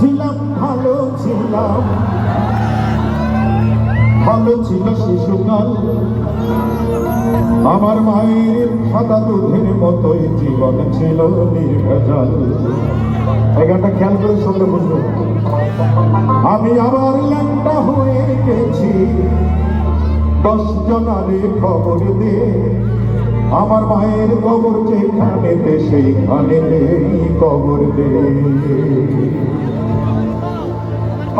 ছিলাম, ভালো ছিলাম। ভালো ছিল শিশুকাল আমার মায়ের সাদা দুধের মতোই জীবন ছিল নির্ভেজাল। এই গানটা খেয়াল করে শুনলে বুঝব। আমি আবার ল্যাংটা হয়ে গেছি। দশ জনারে খবর দে। আমার মায়ের কবর যেখানে সেইখানে কবর দে।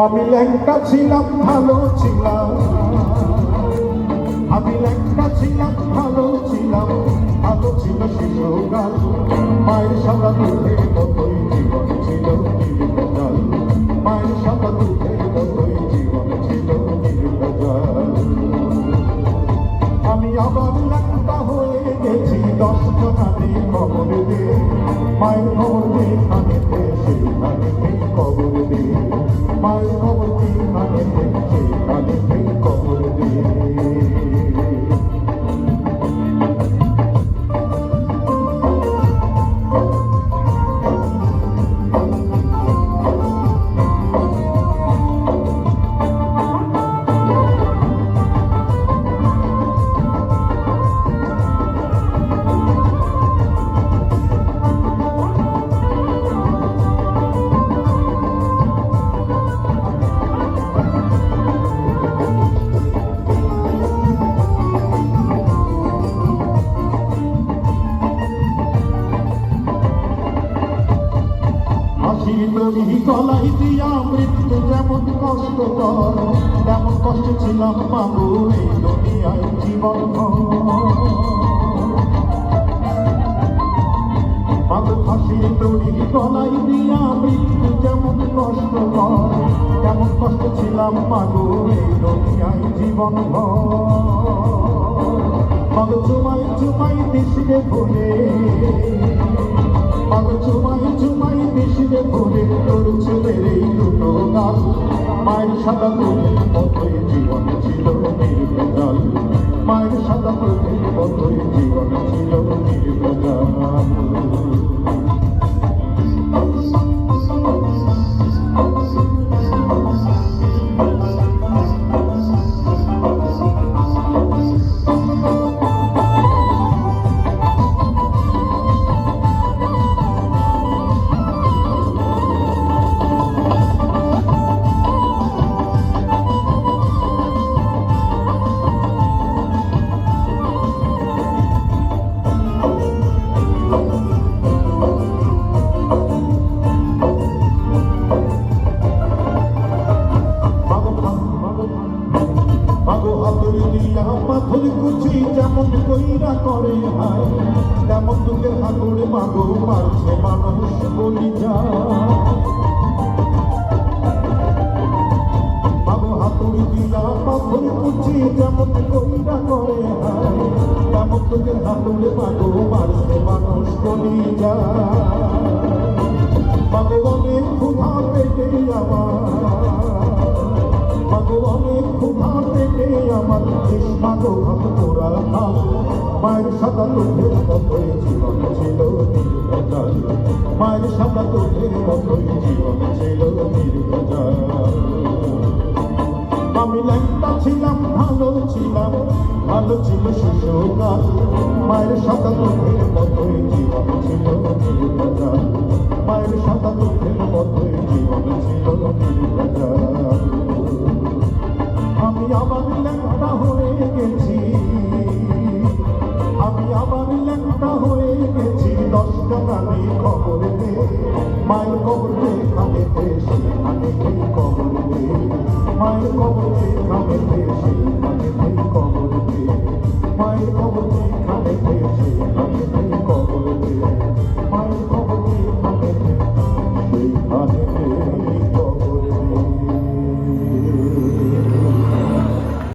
আমি ল্যাংটা ছিলাম, ভালো ছিলাম। আমি ল্যাংটা ছিলাম, ভালো ছিলাম। ভালো ছিল শিশুকাল মায়ের সাদা দুধের মতোই জীবন ছিল মায়ের সাদা দুধের মতোই জীবন ছিল আমি আবার ল্যাংটা হয়ে গেছি দশ জনারে খবর দে। মায়ের হাসির তরি গলাই দিয়া মৃত্যু, যেমন কষ্টকর তেমন কষ্ট ছিলাম বাবু, এই দুনিয়ায় জীবন বাবু হাসির তরি গলাই দিয়া মৃত্যু, যেমন কষ্টকর তেমন কষ্ট ছিলাম বাবু, এই দুনিয়ায় জীবন বাবু চুমাই চুমাই দেশে ভুলে বাবু চুমাই চুমাই দেশে ভুলে তোর ছেলের এই দুটো গাছ। মায়ের সাদা তোদের করে হায় তেমন তোকে হাতুড়ে মাগো, মারছে মানুষ বলি যা মাগো হাতুড়ি দিয়া পাথর কুচি যেমন কইরা করে হায় তেমন তোকে হাতুড়ে মাগো, মারছে মানুষ বলি যা মাগো অনেক ক্ষুধা পেটে আমার। মাগো অনেক মায়ের সাদা তোদের মতোই জীবন ছিল নির্ভেজাল মায়ের সাদা তোদের মতোই জীবন ছিল নির্ভেজাল আমি ল্যাংটা ছিলাম, ভালো ছিলাম, ভালো ছিল শিশুকাল। মায়ের সাদা তোদের মতোই জীবন ছিল নির্ভেজাল মায়ের সাদা তোদের মতোই জীবন ছিল নির্ভেজাল আমি আবার ল্যাংটা হয়ে গেছি, দশটা গানে খবর দে মায়ের খবর দে খানে দে সেখানে দে খবর দে মায়ের খবর দে দে সেখানে দে খবর দে মায়ের খবর দে দে সেখানে দে খবর দে